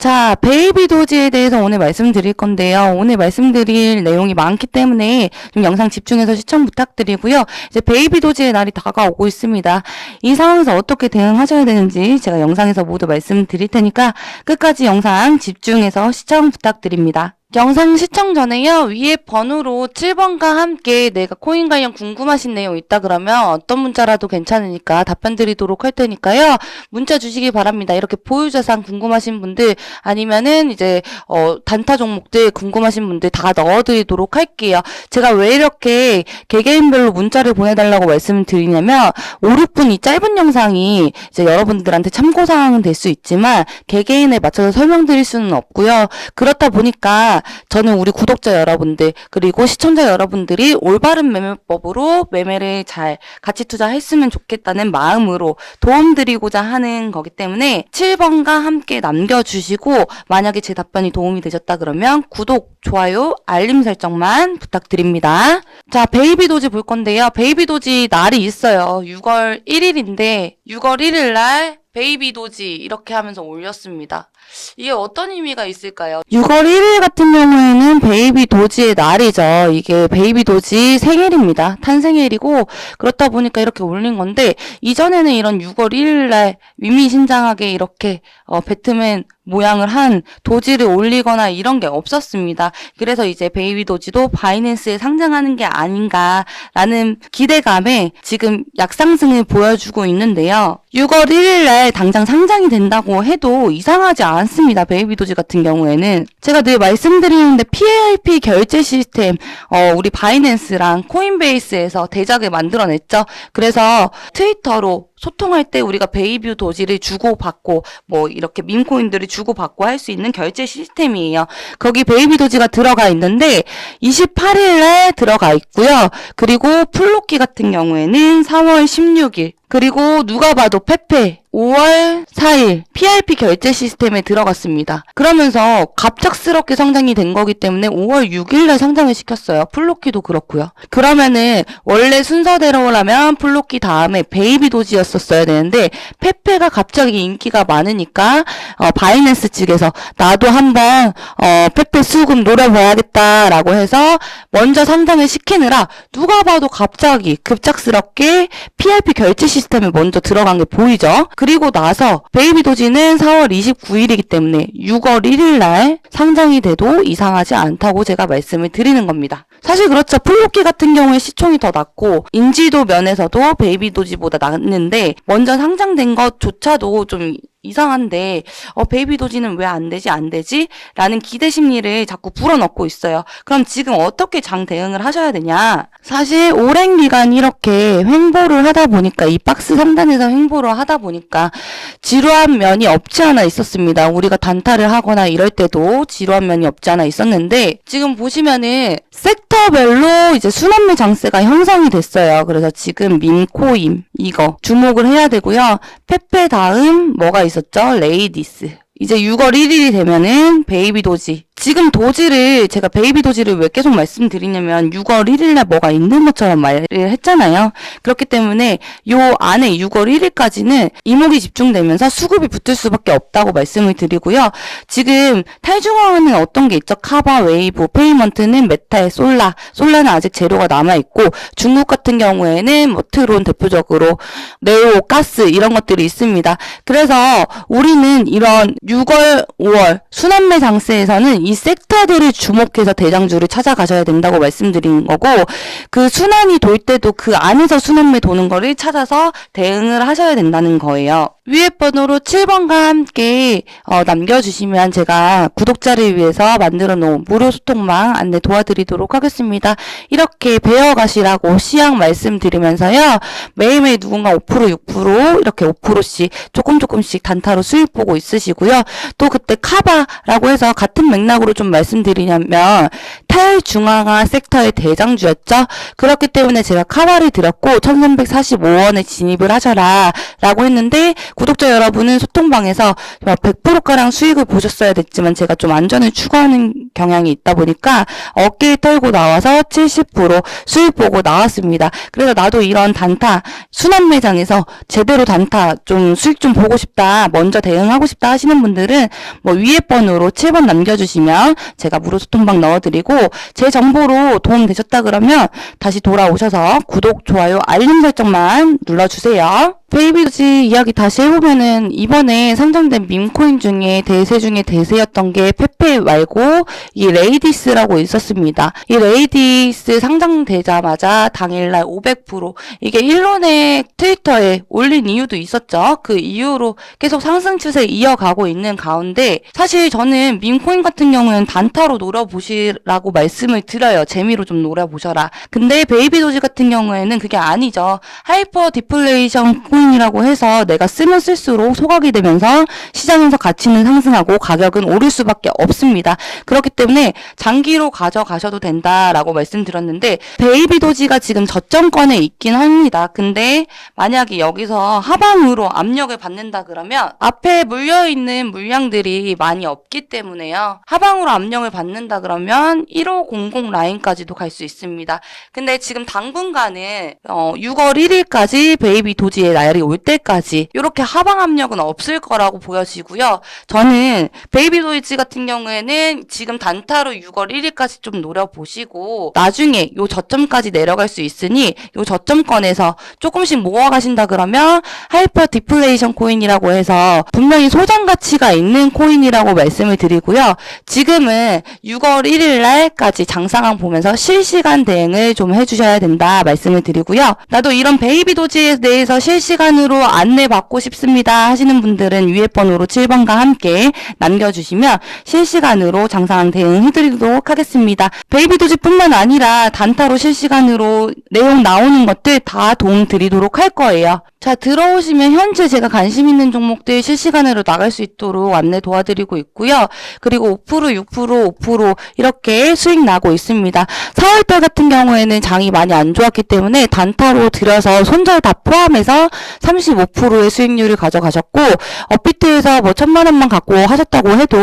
자, 베이비 도지에 대해서 오늘 말씀드릴 건데요. 오늘 말씀드릴 내용이 많기 때문에 좀 영상 집중해서 시청 부탁드리고요. 이제 베이비 도지의 날이 다가오고 있습니다. 이 상황에서 어떻게 대응하셔야 되는지 제가 영상에서 모두 말씀드릴 테니까 끝까지 영상 집중해서 시청 부탁드립니다. 영상 시청 전에요. 위에 번호로 7번과 함께 내가 코인 관련 궁금하신 내용 있다 그러면 어떤 문자라도 괜찮으니까 답변 드리도록 할 테니까요. 문자 주시기 바랍니다. 이렇게 보유자산 궁금하신 분들 아니면은 이제 어 단타 종목들 궁금하신 분들 다 넣어 드리도록 할게요. 제가 왜 이렇게 개개인별로 문자를 보내 달라고 말씀을 드리냐면 5, 6분 이 짧은 영상이 이제 여러분들한테 참고 사항은 될 수 있지만 개개인에 맞춰서 설명드릴 수는 없고요. 그렇다 보니까 저는 우리 구독자 여러분들 그리고 시청자 여러분들이 올바른 매매법으로 매매를 잘 가치 투자했으면 좋겠다는 마음으로 도움드리고자 하는 거기 때문에 7번과 함께 남겨주시고 만약에 제 답변이 도움이 되셨다 그러면 구독, 좋아요, 알림 설정만 부탁드립니다. 자, 베이비 도지 볼 건데요. 베이비 도지 날이 있어요. 6월 1일인데 6월 1일 날 베이비 도지 이렇게 하면서 올렸습니다. 이게 어떤 의미가 있을까요? 6월 1일 같은 경우에는 베이비 도지의 날이죠. 이게 베이비 도지 생일입니다. 탄생일이고 그렇다 보니까 이렇게 올린 건데 이전에는 이런 6월 1일 날 위미신장하게 이렇게 어, 배트맨 모양을 한 도지를 올리거나 이런 게 없었습니다. 그래서 이제 베이비 도지도 바이낸스에 상장하는 게 아닌가라는 기대감에 지금 약상승을 보여주고 있는데요. 6월 1일 날 당장 상장이 된다고 해도 이상하지 않습니다. 베이비 도지 같은 경우에는 제가 늘 말씀드리는데 PAIP 결제 시스템 어, 우리 바이낸스랑 코인베이스에서 대작을 만들어냈죠. 그래서 트위터로 소통할 때 우리가 베이비 도지를 주고받고 뭐 이렇게 밈코인들을 주고받고 할 수 있는 결제 시스템이에요. 거기 베이비 도지가 들어가 있는데 28일에 들어가 있고요. 그리고 플로키 같은 경우에는 4월 16일 그리고 누가 봐도 페페 5월 4일 PRP 결제 시스템에 들어갔습니다. 그러면서 갑작스럽게 상장이 된 거기 때문에 5월 6일날 상장을 시켰어요. 플로키도 그렇고요. 그러면은 원래 순서대로라면 플로키 다음에 베이비 도지였었어야 되는데 페페가 갑자기 인기가 많으니까 어, 바이낸스 측에서 나도 한번 어, 페페 수금 노려봐야겠다라고 해서 먼저 상장을 시키느라 누가 봐도 갑자기 급작스럽게 PRP 결제 시스템 에 먼저 들어간 게 보이죠. 그리고 나서 베이비 도지는 4월 29일이기 때문에 6월 1일 날 상장이 돼도 이상하지 않다고 제가 말씀을 드리는 겁니다. 사실 그렇죠. 플로키 같은 경우에 시총이 더 낮고 인지도 면에서도 베이비 도지보다 낮는데 먼저 상장된 것조차도 좀 이상한데 어 베이비 도지는 왜 안 되지 안 되지? 라는 기대 심리를 자꾸 불어넣고 있어요. 그럼 지금 어떻게 장 대응을 하셔야 되냐? 사실 오랜 기간 이렇게 횡보를 하다 보니까 이 박스 상단에서 횡보를 하다 보니까 지루한 면이 없지 않아 있었습니다. 우리가 단타를 하거나 이럴 때도 지루한 면이 없지 않아 있었는데 지금 보시면은 섹터별로 이제 순환매 장세가 형성이 됐어요. 그래서 지금 민코임 이거 주목을 해야 되고요. 페페 다음 뭐가 있 었죠? 레이디스. 이제 6월 1일이 되면은 베이비 도지. 지금 도지를 제가 베이비 도지를 왜 계속 말씀드리냐면 6월 1일 날 뭐가 있는 것처럼 말을 했잖아요. 그렇기 때문에 요 안에 6월 1일까지는 이목이 집중되면서 수급이 붙을 수밖에 없다고 말씀을 드리고요. 지금 탈중앙은 어떤 게 있죠? 카바, 웨이브, 페이먼트는 메타의 솔라, 솔라는 아직 재료가 남아 있고 중국 같은 경우에는 뭐 트론 대표적으로 네오, 가스 이런 것들이 있습니다. 그래서 우리는 이런 6월, 5월 순환매 장세에서는 이 섹터들을 주목해서 대장주를 찾아가셔야 된다고 말씀드리는 거고 그 순환이 돌 때도 그 안에서 순환매 도는 거를 찾아서 대응을 하셔야 된다는 거예요. 위에 번호로 7번과 함께 어, 남겨주시면 제가 구독자를 위해서 만들어 놓은 무료 소통망 안내 도와드리도록 하겠습니다. 이렇게 배워가시라고 시향 말씀드리면서요. 매일매일 누군가 5% 6% 이렇게 5%씩 조금 조금씩 단타로 수익 보고 있으시고요. 또 그때 카바라고 해서 같은 맥락 으로 좀 말씀드리냐면 탈중앙화 섹터의 대장주였죠. 그렇기 때문에 제가 카바를 드렸고 1345원에 진입을 하셔라 라고 했는데 구독자 여러분은 소통방에서 100%가량 수익을 보셨어야 됐지만 제가 좀 안전을 추구하는 경향이 있다 보니까 어깨에 털고 나와서 70% 수익 보고 나왔습니다. 그래서 나도 이런 단타 순환 매장에서 제대로 단타 좀 수익 좀 보고 싶다 먼저 대응하고 싶다 하시는 분들은 뭐 위에 번호로 7번 남겨주시면 제가 무료 소통방 넣어드리고 제 정보로 도움 되셨다 그러면 다시 돌아오셔서 구독, 좋아요, 알림 설정만 눌러주세요. 베이비도지 이야기 다시 해보면은 이번에 상장된 밈코인 중에 대세 중에 대세였던 게 페페 말고 이 레이디스라고 있었습니다. 이 레이디스 상장되자마자 당일날 500% 이게 일론의 트위터에 올린 이유도 있었죠. 그 이후로 계속 상승 추세 이어가고 있는 가운데 사실 저는 밈코인 같은 경우는 단타로 노려보시라고 말씀을 드려요. 재미로 좀 노려보셔라. 근데 베이비 도지 같은 경우에는 그게 아니죠. 하이퍼 디플레이션 코인이라고 해서 내가 쓰면 쓸수록 소각이 되면서 시장에서 가치는 상승하고 가격은 오를 수밖에 없습니다. 그렇기 때문에 장기로 가져가셔도 된다라고 말씀드렸는데 베이비 도지가 지금 저점권에 있긴 합니다. 근데 만약에 여기서 하방으로 압력을 받는다 그러면 앞에 물려있는 물량들이 많이 없기 때문에요. 하방으로 압력을 받는다 그러면 1500 라인까지도 갈 수 있습니다. 근데 지금 당분간은 어, 6월 1일까지 베이비 도지의 날이 올 때까지 이렇게 하방 압력은 없을 거라고 보여지고요. 저는 베이비 도지 같은 경우에는 지금 단타로 6월 1일까지 좀 노려보시고 나중에 요 저점까지 내려갈 수 있으니 요 저점권에서 조금씩 모아가신다 그러면 하이퍼 디플레이션 코인이라고 해서 분명히 소장 가치가 있는 코인이라고 말씀을 드리고요. 지금은 6월 1일 날까지 장상황 보면서 실시간 대응을 좀 해주셔야 된다 말씀을 드리고요. 나도 이런 베이비 도지에 대해서 실시간 으로 안내받고 싶습니다 하시는 분들은 위에 번호로 7번과 함께 남겨주시면 실시간으로 장상황 대응해드리도록 하겠습니다. 베이비 도지뿐만 아니라 단타로 실시간으로 내용 나오는 것들 다 도움 드리도록 할 거예요. 자, 들어오시면 현재 제가 관심 있는 종목들 실시간으로 나갈 수 있도록 안내 도와드리고 있고요. 그리고 5%, 6%, 5% 이렇게 수익 나고 있습니다. 4월달 같은 경우에는 장이 많이 안 좋았기 때문에 단타로 들여서 손절 다 포함해서 35%의 수익률을 가져가셨고 업비트에서 뭐 천만 원만 갖고 하셨다고 해도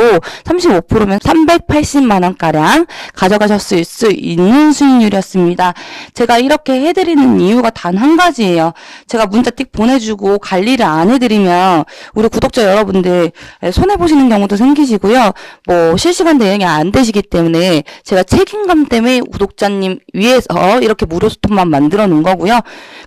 35%면 380만 원가량 가져가셨을 수 있는 수익률이었습니다. 제가 이렇게 해드리는 이유가 단 한 가지예요. 제가 문자 띡 보내주고 관리를 안 해드리면 우리 구독자 여러분들 손해보시는 경우도 생기시고요. 뭐 실시간 대응이 안 되시기 때문에 제가 책임감 때문에 구독자님 위해서 이렇게 무료 소통만 만들어 놓은 거고요.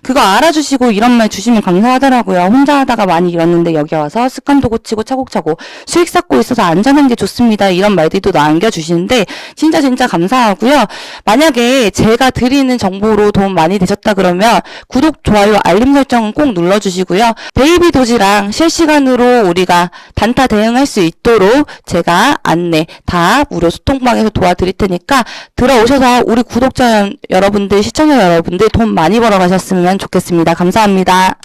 그거 알아주시고 이런 말 주시면 감사하더라고요. 혼자 하다가 많이 잃었는데 여기 와서 습관도 고치고 차곡차곡 수익 쌓고 있어서 안전한 게 좋습니다. 이런 말들도 남겨주시는데 진짜 진짜 감사하고요. 만약에 제가 드리는 정보로 도움 많이 되셨다 그러면 구독, 좋아요, 알림 설정은 꼭 눌러주시고요. 베이비 도지랑 실시간으로 우리가 단타 대응할 수 있도록 제가 안내 다 무료 소통방에서 도와드릴 테니까 들어오셔서 우리 구독자 여러분들, 시청자 여러분들 돈 많이 벌어 가셨으면 좋겠습니다. 감사합니다.